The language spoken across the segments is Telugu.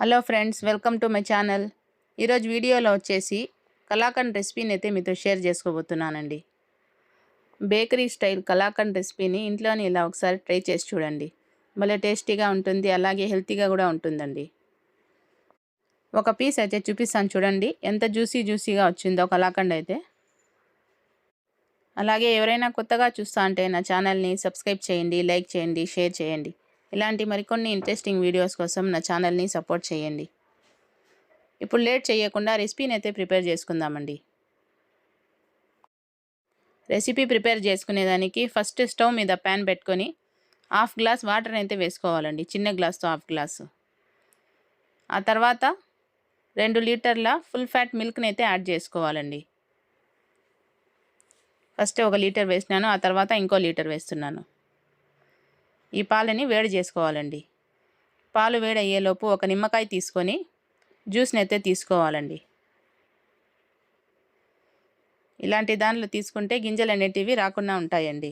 Hello friends welcome to my channel. ఈరోజు వీడియోలో వచ్చేసి కలాకండ్ రెసిపీని అయితే మీతో షేర్ చేసుకోబోతున్నానండి. బేకరీ స్టైల్ కలాకండ్ రెసిపీని ఇంట్లోనే ఇలా ఒకసారి ట్రై చేసి చూడండి. భలే టేస్టీగా ఉంటుంది అలాగే హెల్తీగా కూడా ఉంటుందండి. ఒక పీస్ అయితే చూపిస్తాను చూడండి. ఎంత జ్యూసీ జ్యూసీగా వచ్చిందో కలాకండ్ అయితే. అలాగే ఎవరైనా కొత్తగా చూస్తా అంటే నా ఛానల్ని సబ్స్క్రైబ్ చేయండి లైక్ చేయండి షేర్ చేయండి. ఇలాంటి మరికొన్ని ఇంట్రెస్టింగ్ వీడియోస్ కోసం నా ఛానల్ని సపోర్ట్ చేయండి. ఇప్పుడు లేట్ చేయకుండా రెసిపీని అయితే ప్రిపేర్ చేసుకుందామండి. రెసిపీ ప్రిపేర్ చేసుకునేదానికి ఫస్ట్ స్టవ్ మీద ప్యాన్ పెట్టుకొని హాఫ్ గ్లాస్ వాటర్ అయితే వేసుకోవాలండి. చిన్న గ్లాస్తో హాఫ్ గ్లాసు ఆ తర్వాత రెండు లీటర్ల ఫుల్ ఫ్యాట్ మిల్క్ని అయితే యాడ్ చేసుకోవాలండి. ఫస్ట్ ఒక లీటర్ వేసినాను ఆ తర్వాత ఇంకో లీటర్ వేస్తున్నాను. ఈ పాలని వేడి చేసుకోవాలండి. పాలు వేడి అయ్యేలోపు ఒక నిమ్మకాయ తీసుకొని జ్యూస్ని అయితే తీసుకోవాలండి. ఇలాంటి దానిలో తీసుకుంటే గింజలు అనేటివి రాకుండా ఉంటాయండి.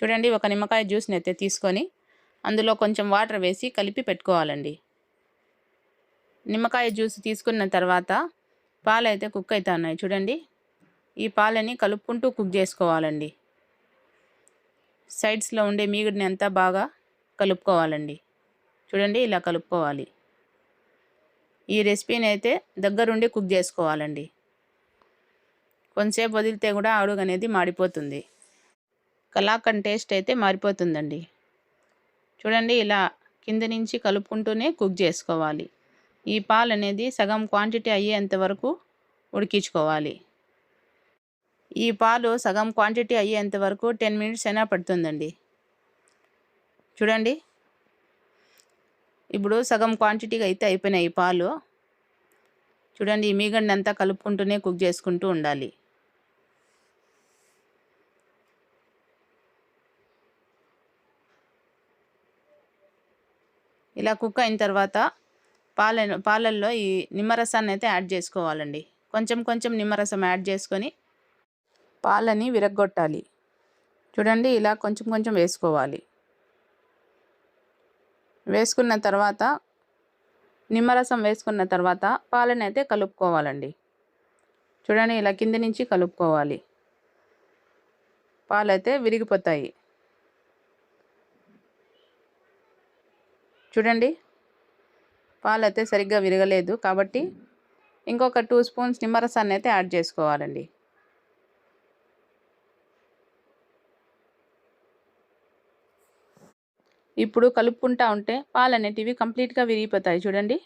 చూడండి ఒక నిమ్మకాయ జ్యూస్ని అయితే తీసుకొని అందులో కొంచెం వాటర్ వేసి కలిపి పెట్టుకోవాలండి. నిమ్మకాయ జ్యూస్ తీసుకున్న తర్వాత పాలు అయితే కుక్ అవుతా ఉన్నాయి చూడండి. ఈ పాలని కలుపుకుంటూ కుక్ చేసుకోవాలండి. సైడ్స్లో ఉండే మీగుడిని అంతా బాగా కలుపుకోవాలండి. చూడండి ఇలా కలుపుకోవాలి. ఈ రెసిపీని అయితే దగ్గరుండి కుక్ చేసుకోవాలండి. కొంతసేపు వదిలితే కూడా అడుగు అనేది మాడిపోతుంది. కలాకండ్ టేస్ట్ అయితే మారిపోతుందండి. చూడండి ఇలా కింద నుంచి కలుపుకుంటూనే కుక్ చేసుకోవాలి. ఈ పాలు అనేది సగం క్వాంటిటీ అయ్యేంత వరకు ఉడికించుకోవాలి. ఈ పాలు సగం క్వాంటిటీ అయ్యేంత వరకు టెన్ మినిట్స్ అయినా పడుతుందండి. చూడండి. ఇప్పుడు సగం క్వాంటిటీగా అయితే అయిపోయినాయి ఈ పాలు. చూడండి ఈ మీగడిని అంతా కలుపుకుంటూనే కుక్ చేసుకుంటూ ఉండాలి. ఇలా కుక్ అయిన తర్వాత పాల పాలల్లో ఈ నిమ్మరసాన్ని అయితే యాడ్ చేసుకోవాలండి. కొంచెం కొంచెం నిమ్మరసం యాడ్ చేసుకొని పాలని విరగ్గొట్టాలి. చూడండి ఇలా కొంచెం కొంచెం వేసుకోవాలి. వేసుకున్న తర్వాత నిమ్మరసం వేసుకున్న తర్వాత పాలని అయితే కలుపుకోవాలండి. చూడండి ఇలా కింద నుంచి కలుపుకోవాలి. పాలైతే విరిగిపోతాయి. చూడండి పాలు అయితే సరిగ్గా విరగలేదు. కాబట్టి ఇంకొక టూ స్పూన్స్ నిమ్మరసాన్ని అయితే యాడ్ చేసుకోవాలండి. ఇప్పుడు కలుపుకుంటా ఉంటే పాలు అనేటివి కంప్లీట్గా విరిగిపోతాయి చూడండి.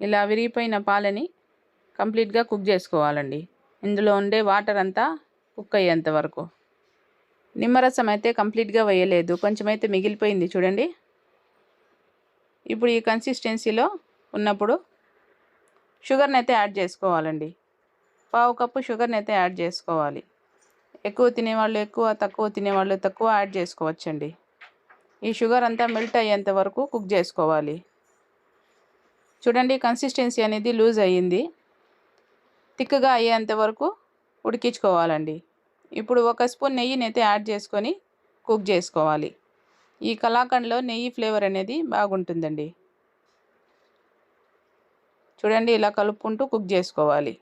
ఇలా విరిగిపోయిన పాలని కంప్లీట్గా కుక్ చేసుకోవాలండి. ఇందులో ఉండే వాటర్ అంతా కుక్ అయ్యేంత వరకు. నిమ్మరసం అయితే కంప్లీట్గా వేయలేదు. కొంచెం అయితే మిగిలిపోయింది చూడండి. ఇప్పుడు ఈ కన్సిస్టెన్సీలో ఉన్నప్పుడు షుగర్ని అయితే యాడ్ చేసుకోవాలండి. పావు కప్పు షుగర్ని అయితే యాడ్ చేసుకోవాలి. ఎక్కువ తినేవాళ్ళు ఎక్కువ తక్కువ తినేవాళ్ళు తక్కువ యాడ్ చేసుకోవచ్చండి. ఈ షుగర్ అంతా మెల్ట్ అయ్యేంత వరకు కుక్ చేసుకోవాలి. చూడండి కన్సిస్టెన్సీ అనేది లూజ్ అయ్యింది. థిక్గా అయ్యేంత వరకు ఉడికించుకోవాలండి. ఇప్పుడు ఒక స్పూన్ నెయ్యిని అయితే యాడ్ చేసుకొని కుక్ చేసుకోవాలి. ఈ కలాకండ్లో నెయ్యి ఫ్లేవర్ అనేది బాగుంటుందండి. చూడండి ఇలా కలుపుకుంటూ కుక్ చేసుకోవాలి.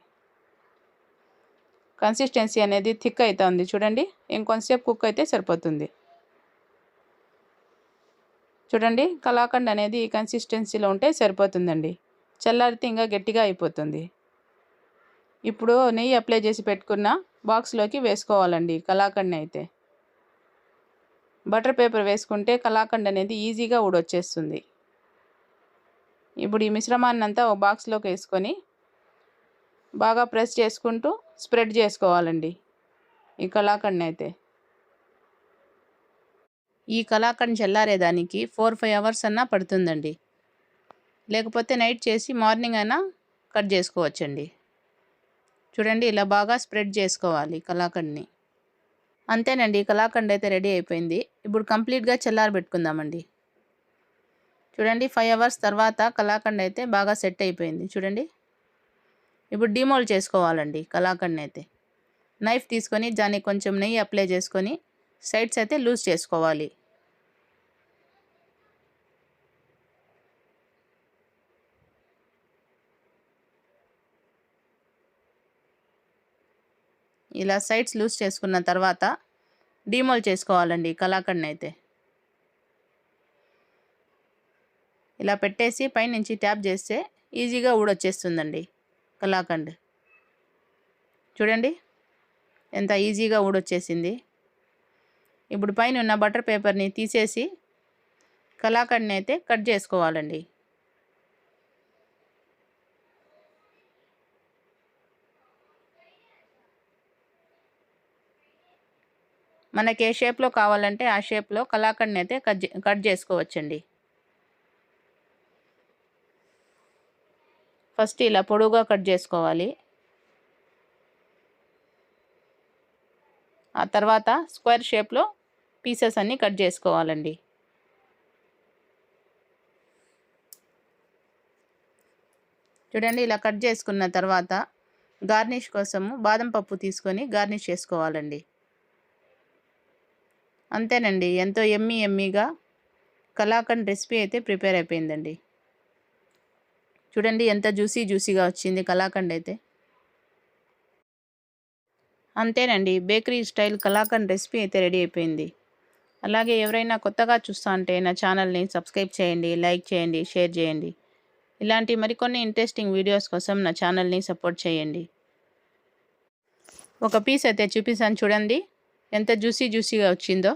కన్సిస్టెన్సీ అనేది థిక్ అవుతుంది చూడండి ఇంకొంతసేపు కుక్ అయితే సరిపోతుంది. చూడండి కలాకండ్ అనేది ఈ కన్సిస్టెన్సీలో ఉంటే సరిపోతుందండి. చల్లారితే ఇంకా గట్టిగా అయిపోతుంది. ఇప్పుడు నెయ్యి అప్లై చేసి పెట్టుకున్న బాక్స్లోకి వేసుకోవాలండి కలాకండ్ని అయితే. బటర్ పేపర్ వేసుకుంటే కలాకండ్ అనేది ఈజీగా ఊడొచ్చేస్తుంది. ఇప్పుడు ఈ మిశ్రమాన్ని అంతా ఒక బాక్స్లోకి వేసుకొని బాగా ప్రెస్ చేసుకుంటూ స్ప్రెడ్ చేసుకోవాలండి ఈ కలాకండ్ని అయితే. ఈ కలాకండ్ చల్లారేదానికి ఫోర్ ఫైవ్ అవర్స్ అన్నా పడుతుందండి. లేకపోతే నైట్ చేసి మార్నింగ్ అయినా కట్ చేసుకోవచ్చండి. చూడండి ఇలా బాగా స్ప్రెడ్ చేసుకోవాలి కలాకండ్ని అంతేనండి కళాఖండ్ అయితే రెడీ అయిపోయింది. ఇప్పుడు కంప్లీట్గా చల్లారబెట్టుకుందామండి చూడండి ఫైవ్ అవర్స్ తర్వాత కలాఖండ్ అయితే బాగా సెట్ అయిపోయింది. చూడండి. ఇప్పుడు డిమోల్ చేసుకోవాలండి కలాఖండ్ అయితే. నైఫ్ తీసుకొని దానికి కొంచెం నెయ్యి అప్లై చేసుకొని సైడ్స్ అయితే లూజ్ చేసుకోవాలి. ఇలా సైడ్స్ లూజ్ చేసుకున్న తర్వాత డీమోల్ చేసుకోవాలండి కలాకండ్ని అయితే. ఇలా పెట్టేసి పైనుంచి ట్యాప్ చేస్తే ఈజీగా ఊడొచ్చేస్తుందండి కలాకండ్ చూడండి ఎంత ఈజీగా ఊడొచ్చేసింది. ఇప్పుడు పైన ఉన్న బటర్ పేపర్ని తీసేసి కలాకండ్ని అయితే కట్ చేసుకోవాలండి. మనకి ఏ షేప్లో కావాలంటే ఆ షేప్లో కలాకండ్ని అయితే కట్ కట్ చేసుకోవచ్చండి. ఫస్ట్ ఇలా పొడువుగా కట్ చేసుకోవాలి. ఆ తర్వాత స్క్వేర్ షేప్లో పీసెస్ అన్నీ కట్ చేసుకోవాలండి. చూడండి ఇలా కట్ చేసుకున్న తర్వాత గార్నిష్ కోసము బాదం పప్పు తీసుకొని గార్నిష్ చేసుకోవాలండి. అంతేనండి. ఎంతో ఎమ్మీ ఎమ్మీగా కలాకండ్ రెసిపీ అయితే ప్రిపేర్ అయిపోయిందండి. చూడండి ఎంత జ్యూసీ జ్యూసీగా వచ్చింది కలాకండ్ అయితే. అంతేనండి. బేకరీ స్టైల్ కలాకండ్ రెసిపీ అయితే రెడీ అయిపోయింది. అలాగే ఎవరైనా కొత్తగా చూస్తా అంటే నా ఛానల్ని సబ్స్క్రైబ్ చేయండి లైక్ చేయండి షేర్ చేయండి. ఇలాంటి మరికొన్ని ఇంట్రెస్టింగ్ వీడియోస్ కోసం నా ఛానల్ని సపోర్ట్ చేయండి. ఒక పీస్ అయితే చూపిస్తాను చూడండి. ఎంత జ్యూసీ జ్యూసీగా వచ్చిందో.